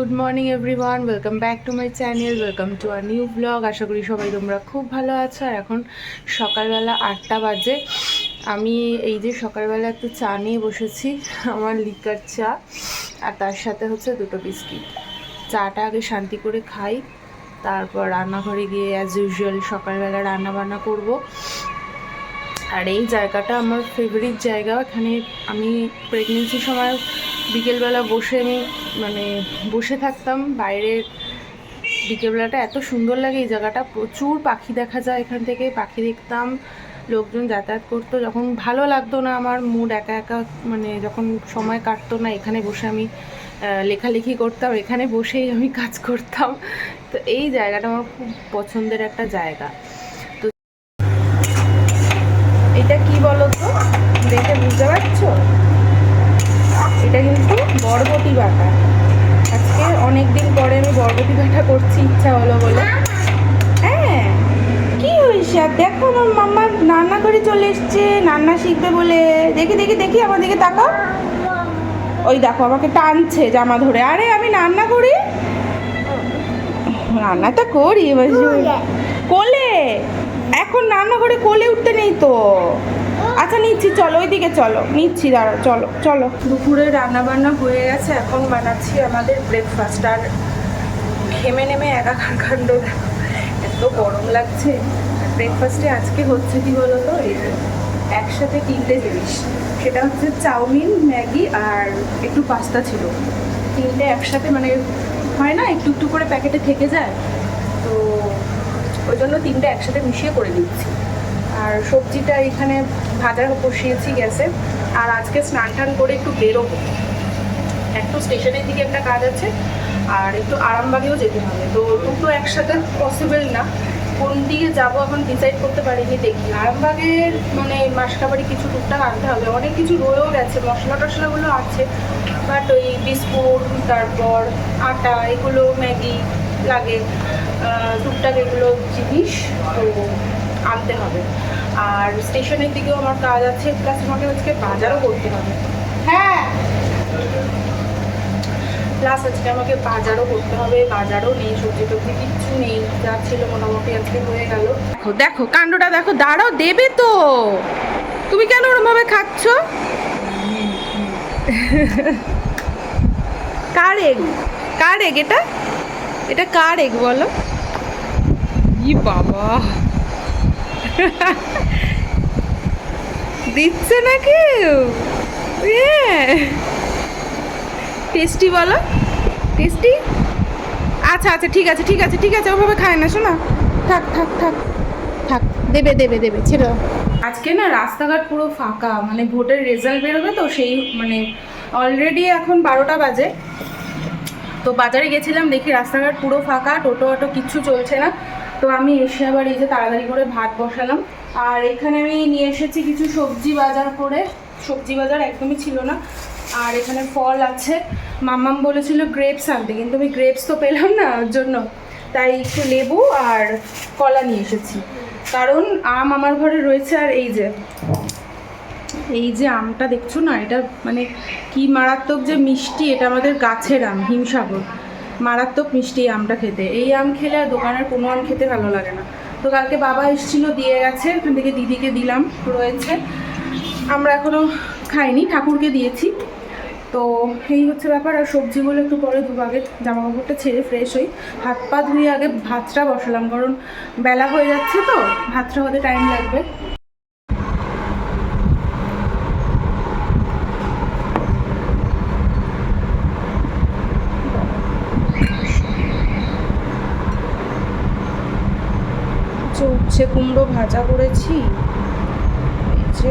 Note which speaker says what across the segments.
Speaker 1: Good morning everyone welcome back to my channel welcome to our new blog আশা করি সবাই তোমরা খুব ভালো আছো। আর এখন সকালবেলা আটটা বাজে। আমি এই যে সকালবেলা একটু চা নিয়ে বসেছি, আমার লিকার চা আর তার সাথে হচ্ছে দুটো বিস্কিট। চাটা আগে শান্তি করে খাই, তারপর রান্নাঘরে গিয়ে অ্যাজ ইউজুয়াল সকালবেলা রান্না বান্না করব। আর এই জায়গাটা আমার ফেভারিট জায়গা। এখানে আমি প্রেগনেন্সির সময় বিকেলবেলা বসে আমি মানে বসে থাকতাম। বাইরের বিকেলবেলাটা এত সুন্দর লাগে, এই জায়গাটা। প্রচুর পাখি দেখা যায় এখান থেকে, পাখি দেখতাম, লোকজন যাতায়াত করতো। যখন ভালো লাগতো না আমার মুড একা একা মানে যখন সময় কাটতো না, এখানে বসে আমি লেখালেখি করতাম, এখানে বসেই আমি কাজ করতাম। তো এই জায়গাটা আমার খুব পছন্দের একটা জায়গা এটা কি বলো তো দেখে বুঝতে পারছ এটা কিন্তু বরবটি বাটা আজকে অনেক দিন পরে আমি বরবটি বাটা করছি ইচ্ছা হলো বলে হ্যাঁ কি হয়েছে আর দেখো আমার মাম্মা রান্না এসছে রান্না শিখবে বলে। দেখি দেখি দেখি আমার দিকে তাকাও। ওই দেখো আমাকে টানছে জামা ধরে। আরে আমি রান্না করি? রান্নাটা করি এবার কোলে। এখন রান্না করে কোলে উঠতে নেই তো। আচ্ছা নিচ্ছি চলো ওইদিকে চলো। নিচ্ছি দাঁড়া চলো চলো। দুপুরে রান্না বান্না হয়ে গেছে এখন বানাচ্ছি আমাদের ব্রেকফাস্ট আর ঘেমে নেমে একাকার কাণ্ড দেখো। এত গরম লাগছে। ব্রেকফাস্টে আজকে হচ্ছে কি বলো তো এই একসাথে তিনটে জিনিস। সেটা হচ্ছে চাউমিন, ম্যাগি আর একটু পাস্তা ছিল। তিনটে একসাথে মানে হয় না, একটু একটু করে প্যাকেটে থেকে যায়। তো ওই জন্য তিনটে একসাথে মিশিয়ে করে দিচ্ছি। আর সবজিটা এখানে ভাজা বসিয়েছি গ্যাসে। আর আজকে স্নান টান করে একটু বেরোবো। একটু স্টেশনের দিকে একটা কাজ আছে, আর একটু আরামবাগেও যেতে হবে। তো দুটো একসাথে পসিবল না। কোন দিকে যাব এখন ডিসাইড করতে পারিনি, দেখি। আরামবাগের মানে মাসকাবাড়ি কিছু টুকটাক আনতে হবে। অনেক কিছু রয়েও গেছে, মশলা টশলাগুলো আছে। বাট ওই বিস্কুট, তারপর আটা, এগুলো ম্যাগি লাগে। টুকটাক এগুলো জিনিস তো আনতে হবে। আর স্টেশনের দিকেও আমার কাজ আছে, প্লাস আমাকে আজকে বাজারও করতে হবে। হ্যাঁ প্লাস আজকে আমাকে বাজারও করতে হবে, বাজারও নেই, সবজি টবজি কিচ্ছু নেই, যা ছিল মোটামুটি আজকে হয়ে গেল। দেখো দেখো, কাণ্ডটা দেখো, দাঁড়াও, দেবে তো। তুমি কেন ওরমভাবে খাচ্ছ? কার এগ কার এগ এটা? এটা কার এগ বলো? ই বাবা। দিচ্ছে না কেউ? টেস্টি বলো? টেস্টি? আচ্ছা আচ্ছা ঠিক আছে ঠিক আছে ঠিক আছে, ওভাবে খায় না, শোনা। থাক থাক থাক থাক, দেবে দেবে দেবে, ছেড়ে আজকে না রাস্তাঘাট পুরো ফাঁকা মানে ভোটের রেজাল্ট বেরোবে তো সেই মানে অলরেডি এখন বারোটা বাজে। তো বাজারে গেছিলাম, দেখি রাস্তাঘাট পুরো ফাঁকা, টোটো অটো কিচ্ছু চলছে না। তো আমি এসে আবার এই যে তাড়াতাড়ি করে ভাত বসালাম। আর এখানে আমি নিয়ে এসেছি কিছু সবজি বাজার করে। সবজি বাজার একদমই ছিল না। আর এখানে ফল আছে। মাম্মাম বলেছিল গ্রেপস আনতে, কিন্তু আমি গ্রেপস তো পেলাম না, ওর জন্য। তাই একটু লেবু আর কলা নিয়ে এসেছি। কারণ আম আমার ঘরে রয়েছে আর এই যে এই যে আমটা দেখছ না, এটা মানে কি মারাত্মক যে মিষ্টি, এটা আমাদের গাছের আম, হিমসাগর। মারাত্মক মিষ্টি আমটা খেতে। এই আম খেলে আর দোকানের কোনো আম খেতে ভালো লাগে না। তো কালকে বাবা এসেছিল, দিয়ে গেছে ওখান থেকে দিদিকে দিলাম, রয়েছে। আমরা এখনও খাইনি, ঠাকুরকে দিয়েছি। তো এই হচ্ছে ব্যাপার, আর সবজিগুলো একটু পরে ধোবো জামা কাপড়টা ছেড়ে ফ্রেশ হই। হাত পা ধুয়ে আগে ভাতটা বসালাম, কারণ বেলা হয়ে যাচ্ছে তো, ভাতটা হতে টাইম লাগবে। উচ্ছে কুমড়ো ভাজা করেছি, এই যে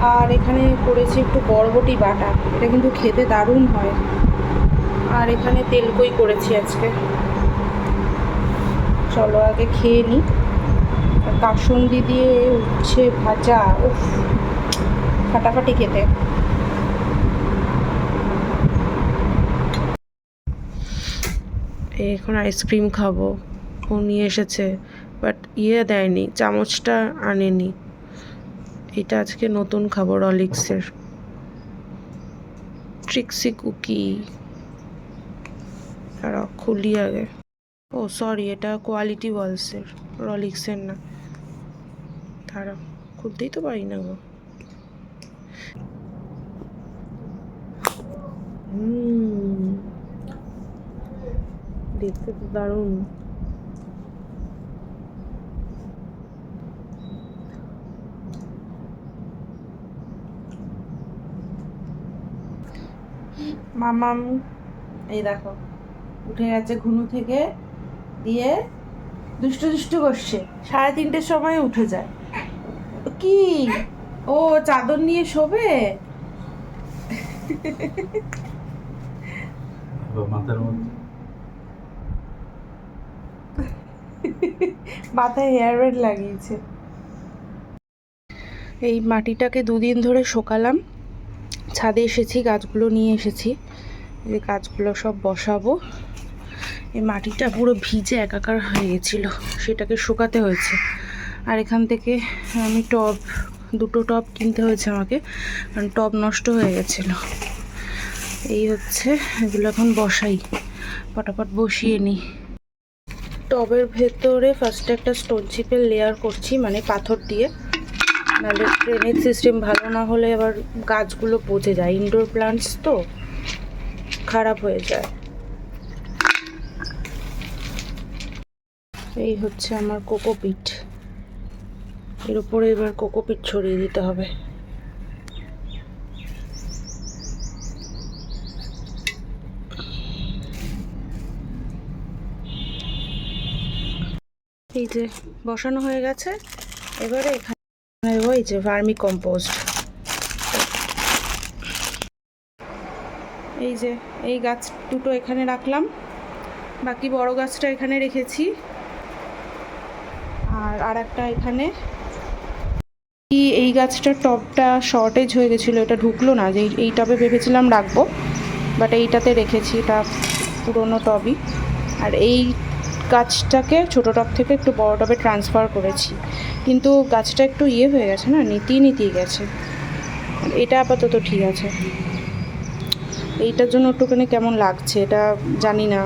Speaker 1: আর এখানে করেছি একটু বরবটি বাটা। এটা কিন্তু খেতে দারুণ হয়। আর এখানে তেলকই করেছি আজকে? চলো আগে খেয়ে নিই কাসুন্দি দিয়ে উচ্ছে ভাজা, উফ, ফাটাফাটি খেতে। এখন আইসক্রিম খাব। ও নিয়ে এসেছে, বাট ইয়ে দেয়নি, চামচটা আনেনি। এটা আজকে নতুন খাবার অলিক্সের। ট্রিক্সি কুকি। দাঁড়াও খুলি আগে। ও সরি এটা কোয়ালিটি ওয়ালসের রলিক্সের না। দাঁড়াও খুলতেই তো পারি না গো। দেখতে তো দারুণ। মামাম এই দেখো উঠে গেছে ঘুনু থেকে দিয়ে দুষ্টু দুষ্টু করছে। সাড়ে তিনটের সময় উঠে যায়। কি? ও চাদর নিয়ে শোবে?
Speaker 2: মাথার মধ্যে।
Speaker 1: মাথায় হেয়ার ব্যান্ড লাগিয়েছে। এই মাটিটাকে দুদিন ধরে শোকালাম। ছাদে এসেছি গাছগুলো নিয়ে এসেছি। এই গাছগুলো সব বসাবো। এই মাটিটা পুরো ভিজে একাকার হয়ে গেছিল, সেটাকে শুকাতে হয়েছে। আর এখান থেকে আমি টব, দুটো টব কিনতে হয়েছে আমাকে, কারণ টব নষ্ট হয়ে গেছিল। এই হচ্ছে, এগুলো এখন বসাই। পটাপট বসিয়ে নিই। টবের ভেতরে ফার্স্টে একটা স্টোন চিপের লেয়ার করছি মানে পাথর দিয়ে। নাহলে ড্রেনেজ সিস্টেম ভালো না হলে আবার গাছগুলো পচে যায়। ইনডোর প্লান্টস তো। খারাপ হয়ে যায়। এই হচ্ছে আমার কোকোপিট এর উপরে এবার কোকোপিট ছড়িয়ে দিতে হবে। এই যে বসানো হয়ে গেছে। এবারে এখানে এই যে ভার্মি কম্পোস্ট। এই যে, এই গাছ দুটো এখানে রাখলাম। বাকি বড় গাছটা এখানে রেখেছি। আর আর একটা এখানে এই গাছটার টবটা শর্টেজ হয়ে গেছিল, এটা ঢুকলো না, যে এই- টবে ভেবেছিলাম রাখব বাট এইটাতে রেখেছি, এটা পুরোনো টবই। আর এই গাছটাকে ছোটো টব থেকে একটু বড় টবে ট্রান্সফার করেছি। কিন্তু গাছটা একটু ইয়ে হয়ে গেছে না, নীতিয়ে নীতিয়ে গেছে। এটা আপাতত ঠিক আছে। এইটার জন্য একটুখানি কেমন লাগছে এটা জানি না,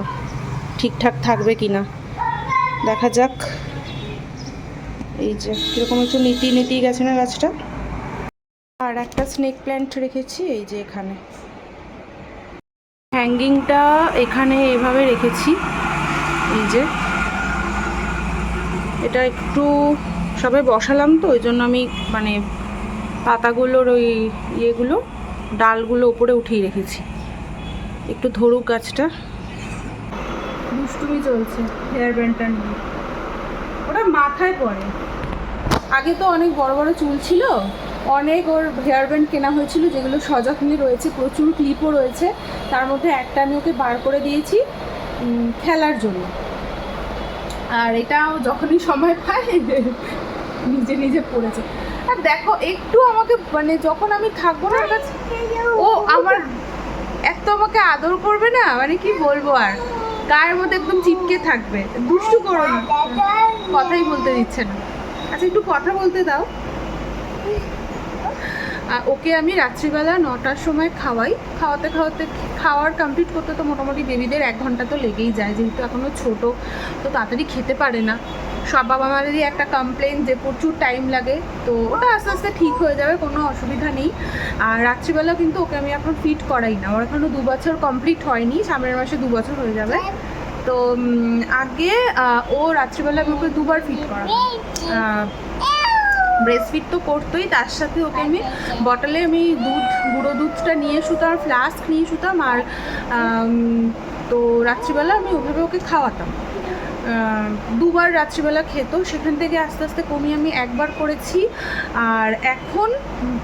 Speaker 1: ঠিকঠাক থাকবে কি না দেখা যাক। এই যে, কীরকম একটু নীতি নীতি গেছে না গাছটা? আর একটা স্নেক প্ল্যান্ট রেখেছি, এই যে এখানে। হ্যাঙ্গিংটা এখানে এভাবে রেখেছি, এই যে। এটা একটু সবে বসালাম তো, ওই জন্য আমি মানে পাতাগুলোর ওই ইয়েগুলো, ডালগুলো উপরে উঠিয়ে রেখেছি। একটু ধরুক গাছটা। দুষ্টুমি চলছে হেয়ার ব্যান্ডটা নিয়ে। ওটা মাথায় পড়ে। আগে তো অনেক বড় বড় চুল ছিল অনেক ওর হেয়ার ব্যান্ড কেনা হয়েছিল যেগুলো সযত্নে রয়েছে প্রচুর ক্লিপও রয়েছে। তার মধ্যে একটা আমি ওকে বার করে দিয়েছি খেলার জন্য। আর এটাও যখনই সময় পায় নিজে নিজে পড়েছে। আর দেখো একটু আমাকে মানে যখন আমি থাকব না ও আমার এত আমাকে আদর করবে না? মানে কি বলব আর? গায়ের মধ্যে একদম চিপকে থাকবে। দুষ্টু করো কথাই বলতে দিচ্ছে না। আচ্ছা একটু কথা বলতে দাও। ওকে আমি রাত্রিবেলা নটার সময় খাওয়াই। খাওয়াতে খাওয়াতে খাওয়ার কমপ্লিট করতে তো মোটামুটি বেবিদের এক ঘণ্টা তো লেগেই যায়, যেহেতু এখনও ছোট, তো তাড়াতাড়ি খেতে পারে না। সব বাবা মাদেরই একটা কমপ্লেন যে প্রচুর টাইম লাগে, তো ওটা আস্তে আস্তে ঠিক হয়ে যাবে, কোনো অসুবিধা নেই। আর রাত্রিবেলা কিন্তু ওকে আমি এখন ফিট করাই না, ওর এখনও দু বছর কমপ্লিট হয়নি, সামনের মাসে দু বছর হয়ে যাবে। তো আগে ও রাত্রিবেলা আমি ওকে দুবার ফিট করা ব্রেস্টফিট তো করতোই, তার সাথে ওকে আমি বটলে আমি দুধ, গুঁড়ো দুধটা নিয়ে শুতাম ফ্লাস্ক নিয়ে শুতাম, আর তো রাত্রিবেলা আমি ওভাবে ওকে খাওয়াতাম। দুবার রাত্রিবেলা খেত, সেখান থেকে আস্তে আস্তে কমিয়ে আমি একবার করেছি। আর এখন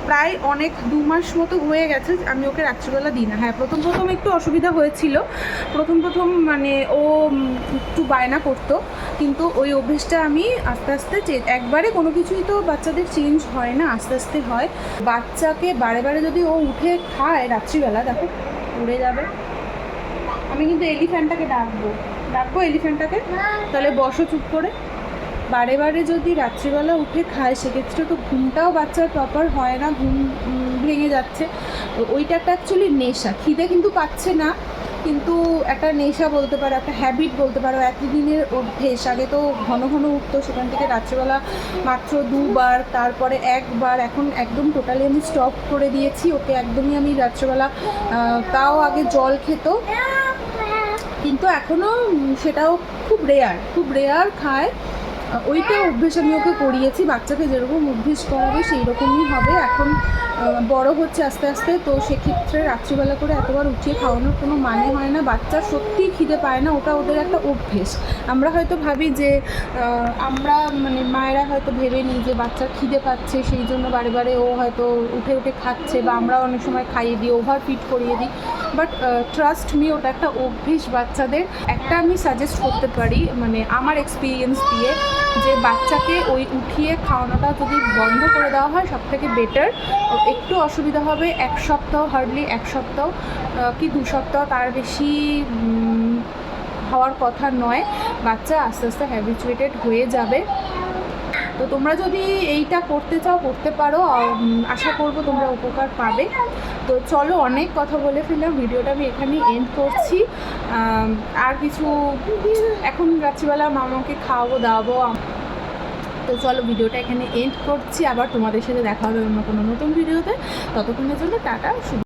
Speaker 1: প্রায় অনেক দু মাস মতো হয়ে গেছে, আমি ওকে রাত্রিবেলা দিই না। হ্যাঁ প্রথম প্রথম একটু অসুবিধা হয়েছিল। প্রথম প্রথম মানে ও একটু বায়না করতো, কিন্তু ওই অভ্যেসটা আমি আস্তে আস্তে একবারে কোনো কিছুই তো বাচ্চাদের চেঞ্জ হয় না, আস্তে আস্তে হয়। বাচ্চাকে বারে বারে যদি ও উঠে খায় রাত্রিবেলা, দেখো, উড়ে যাবে। আমি কিন্তু এলিফ্যান্টটাকে ডাকবো। ডাকবো এলিফ্যান্টটাকে? তাহলে বসো চুপ করে। বারে বারে যদি রাত্রিবেলা উঠে খায়, সেক্ষেত্রে তো ঘুমটাও বাচ্চার প্রপার হয় না, ঘুম ভেঙে যাচ্ছে। ওইটা একটা অ্যাকচুয়ালি নেশা। খিদে কিন্তু পাচ্ছে না, কিন্তু একটা নেশা বলতে পারো, একটা হ্যাবিট বলতে পারো একই দিনের অভ্যেস। আগে তো ঘন ঘন উঠতো, সেখান থেকে রাত্রিবেলা মাত্র দুবার, তারপরে একবার। এখন একদম টোটালি আমি স্টপ করে দিয়েছি। ওকে একদমই আমি রাত্রিবেলা তাও আগে জল খেত। কিন্তু এখনও সেটাও খুব রেয়ার খুব রেয়ার খায়। ওইটা অভ্যেস আমি ওকে করিয়েছি, বাচ্চাকে যেরকম অভ্যেস করাবে সেই রকমই হবে। এখন বড় হচ্ছে আস্তে আস্তে, তো সেক্ষেত্রে রাত্রিবেলা করে এতবার উঠিয়ে খাওয়ানোর কোনো মানে হয় না। বাচ্চা সত্যিই খিদে পায় না, ওটা ওদের একটা অভ্যেস। আমরা হয়তো ভাবি যে আমরা মানে মায়েরা হয়তো ভেবে নিই যে বাচ্চার খিদে পাচ্ছে, সেই জন্য বারে বারে ও হয়তো উঠে উঠে খাচ্ছে বা আমরা অনেক সময় খাইয়ে দিই ওভার ফিট করিয়ে দিই। বাট ট্রাস্ট মি ওটা একটা অভ্যেস বাচ্চাদের। একটা আমি সাজেস্ট করতে পারি মানে আমার এক্সপিরিয়েন্স দিয়ে যে বাচ্চাকে ওই উঠিয়ে খাওয়ানোটা যদি বন্ধ করে দেওয়া হয় সব থেকে বেটার একটু অসুবিধা হবে এক সপ্তাহ হার্ডলি এক সপ্তাহ কি দু সপ্তাহ তার বেশি হওয়ার কথা নয়। বাচ্চা আস্তে আস্তে হ্যাবিচুয়েটেড হয়ে যাবে। তো তোমরা যদি এইটা করতে চাও, করতে পারো। আশা করব তোমরা উপকার পাবে। তো চলো অনেক কথা বলে ফেললাম। ভিডিওটা আমি এখানে এন্ড করছি। আর কিছু, এখন রাত্রিবেলা মামাকে খাওয়াবো, দাওয়াবো তো চলো ভিডিওটা এখানে এন্ড করছি। আবার তোমাদের সাথে দেখা হবে অন্য কোনো নতুন ভিডিওতে। ততক্ষণের জন্য টাটা